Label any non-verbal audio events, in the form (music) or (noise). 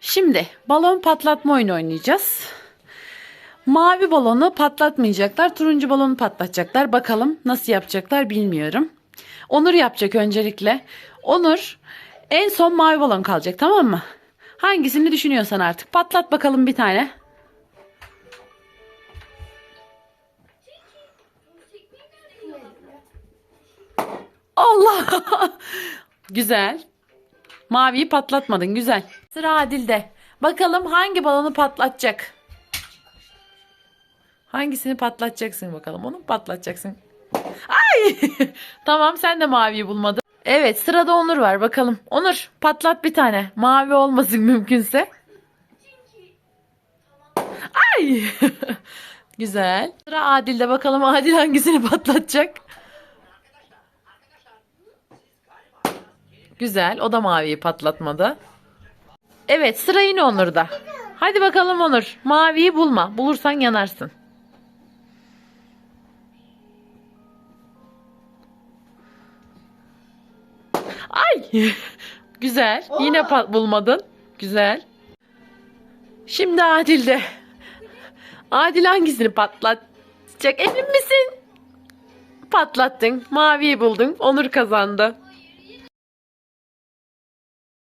Şimdi balon patlatma oyunu oynayacağız. Mavi balonu patlatmayacaklar. Turuncu balonu patlatacaklar. Bakalım nasıl yapacaklar bilmiyorum. Onur yapacak öncelikle. Onur en son mavi balon kalacak tamam mı? Hangisini düşünüyorsan artık. Patlat bakalım bir tane. Allah! (laughs) güzel. Maviyi patlatmadın. Güzel. Sıra Adil'de. Bakalım hangi balonu patlatacak? Hangisini patlatacaksın bakalım. Onu mu patlatacaksın? Ay! (laughs) tamam sen de maviyi bulmadın. Evet sırada Onur var bakalım. Onur patlat bir tane. Mavi olmasın (laughs) mümkünse. Ay! (laughs) Güzel. Sıra Adil'de bakalım Adil hangisini patlatacak? Güzel. O da maviyi patlatmadı. Evet sıra yine Onur'da. Hadi bakalım Onur. Maviyi bulma. Bulursan yanarsın. Ay. (laughs) Güzel. Yine bulmadın. Güzel. Şimdi Adil'de. Adil hangisini patlatacak? Emin misin? Patlattın. Maviyi buldun. Onur kazandı.